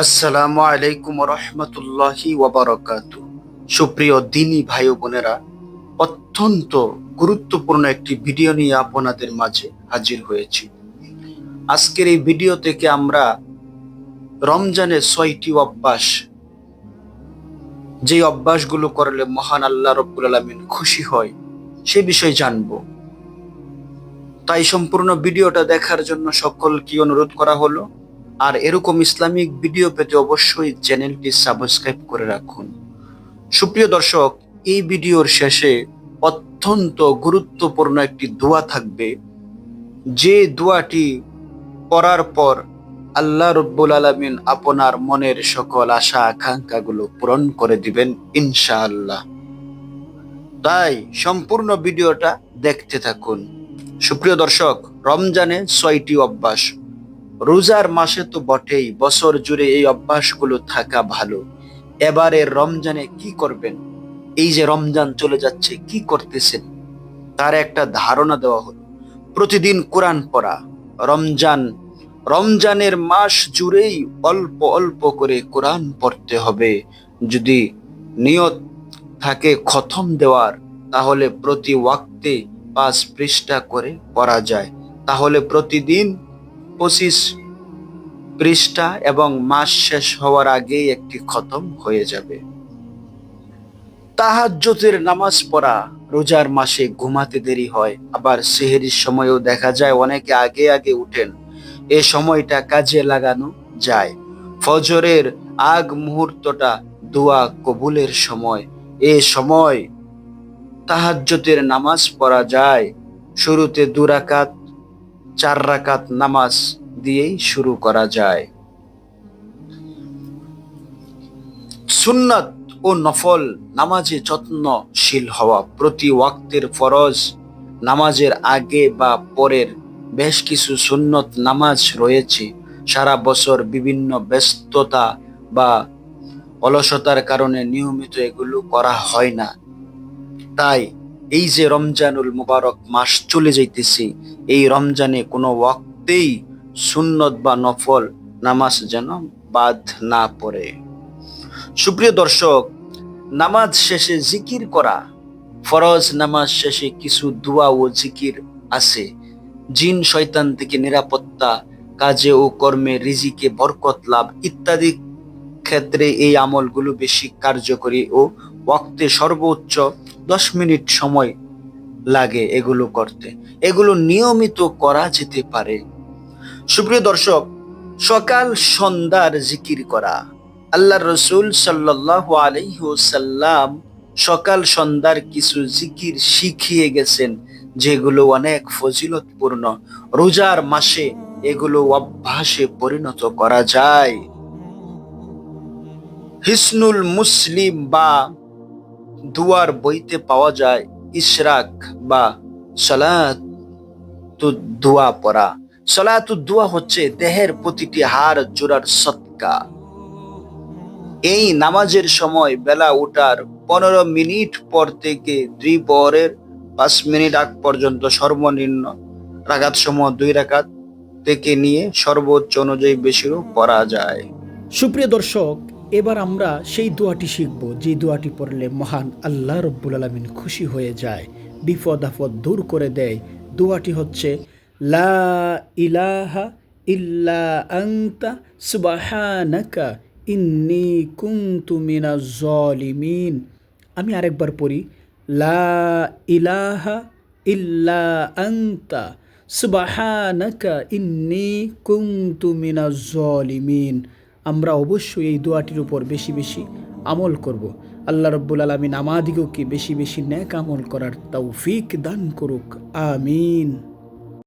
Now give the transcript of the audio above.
আসসালামু আলাইকুম রহমতুল্লাহি ওয়াবারাকাতু। সুপ্রিয় দিনী ভাই বোনেরা, অত্যন্ত গুরুত্বপূর্ণ একটি ভিডিও নিয়ে আপনাদের মাঝে হাজির হয়েছি। আজকের এই ভিডিও থেকে আমরা রমজানের ছয়টি অভ্যাস যে অভ্যাসগুলো করলে মহান আল্লাহ রব্বুল আলমিন খুশি হয়, সে বিষয়ে জানব। তাই সম্পূর্ণ ভিডিওটা দেখার জন্য সকলকে অনুরোধ করা হলো। আর এরকম ইসলামিক ভিডিও পেতে অবশ্যই চ্যানেলটি সাবস্ক্রাইব করে রাখুন। সুপ্রিয় দর্শক, এই ভিডিওর শেষে অত্যন্ত গুরুত্বপূর্ণ একটি দোয়া থাকবে। যে দোয়াটি পড়ার পর আল্লাহ রব্বুল আলমিন আপনার মনের সকল আশা, আকাঙ্ক্ষাগুলো পূরণ করে দিবেন ইনশাআল্লাহ। তাই সম্পূর্ণ ভিডিওটা দেখতে থাকুন। সুপ্রিয় দর্শক, রমজানে ছয়টি অভ্যাস। রোজার মাসে তো বটেই, বছর জুড়ে এই অভ্যাসগুলো থাকা ভালো। এবারে রমজানে কি করবেন? এই যে রমজান চলে যাচ্ছে, কি করতেছেন? তার একটা ধারণা দেওয়া হলো। প্রতিদিন কোরআন পড়া, রমজান, রমজানের মাস জুড়েই অল্প অল্প করে কোরআন পড়তে হবে। যদি নিয়ত থাকে খতম দেওয়ার, তাহলে প্রতি ওয়াক্তে পাঁচ পৃষ্ঠা করে পড়া যায়। তাহলে প্রতিদিন পঁচিশ পৃষ্ঠা এবং মাস শেষ হওয়ার আগেই একটি খতম হয়ে যাবে। তাহাজ্জতের নামাজ পড়া রোজার মাসে ঘুমাতে দেরি হয়, আবার সেহেরির সময়ও দেখা যায় অনেকে আগে আগে উঠেন। এ সময়টা কাজে লাগানো যায়। ফজরের আগ মুহূর্তটা দোয়া কবুলের সময়। এ সময় তাহাজ্জতের নামাজ পড়া যায়। শুরুতে দুরাকাত, চার রাকাত নামাজ দিয়েই শুরু করা যায়। সুন্নত ও নফল নামাজে যত্নশীল হওয়া প্রতি ওয়াক্তের ফরজ, নামাজের আগে বা পরের বেশ কিছু সুন্নত নামাজ রয়েছে। সারা বছর বিভিন্ন ব্যস্ততা বা অলসতার কারণে নিয়মিত এগুলো করা হয় না। তাই এই যে রমজানুল মুবারক মাস চলে যাইতেছে, এই রমজানে কোনো ওয়াক্তেই সুন্নত বা নফল নামাজ যেন বাদ না পড়ে। সুপ্রিয় দর্শক, নামাজ শেষে জিকির করা, ফরজ নামাজ শেষে কিছু দোয়া ও জিকির আছে। জিন শয়তান থেকে নিরাপত্তা, কাজে ও কর্মে রিজিকে বরকত লাভ ইত্যাদি ক্ষেত্রে এই আমলগুলো বেশি কার্যকরী ও ওয়াক্তে সর্বোচ্চ দশ মিনিট সময় লাগে এগুলো করতে। এগুলো নিয়মিত করা যেতে পারে। সুপ্রিয় দর্শক, সকাল সন্ধ্যার জিকির করা। আল্লাহ রসুল আলহ্লাম সকাল সন্ধ্যার কিছু জিকির শিখিয়ে গেছেন, যেগুলো অনেক ফজিলতপূর্ণ। রোজার মাসে এগুলো অভ্যাসে পরিণত করা যায়। হিসনুল মুসলিম বা দুয়ার বইতে পাওয়া যায় ইশরাক বা সালাত দোয়া পড়া। সলাতু দোয়া হচ্ছে দেহের প্রতিটি হাড় জোড়ার সৎকা। এই নামাজের সময় বেলা ওঠার পনেরো মিনিট পর থেকে দুই পরের পাঁচ মিনিট আগ পর্যন্ত সর্বনিম্ন রাগাত সমূহ দুই রাগাত থেকে নিয়ে সর্বোচ্চ অনুযায়ী বেশিরও পড়া যায়। সুপ্রিয় দর্শক, এবার আমরা সেই দোয়াটি শিখব, যে দোয়াটি পড়লে মহান আল্লাহ রব্বুল আলমিন খুশি হয়ে যায়, বিপদ আপদ দূর করে দেয়। দোয়াটি হচ্ছে লা ইলাহা ইল্লা আংতা সুবাহানাকা ইন্নি কুনতু মিনাজ জালিমিন। আমি আরেকবার পড়ি, লা ইলাহা ইল্লা আংতা সুবাহানাকা ইন্নি কুনতু মিনাজ জালিমিন। আমরা অবশ্যই এই দোয়াটির উপর বেশি বেশি আমল করব। আল্লাহ রব্বুল আলমিন আমাদিগকে বেশি বেশি ন্যাক আমল করার তৌফিক দান করুক, আমিন।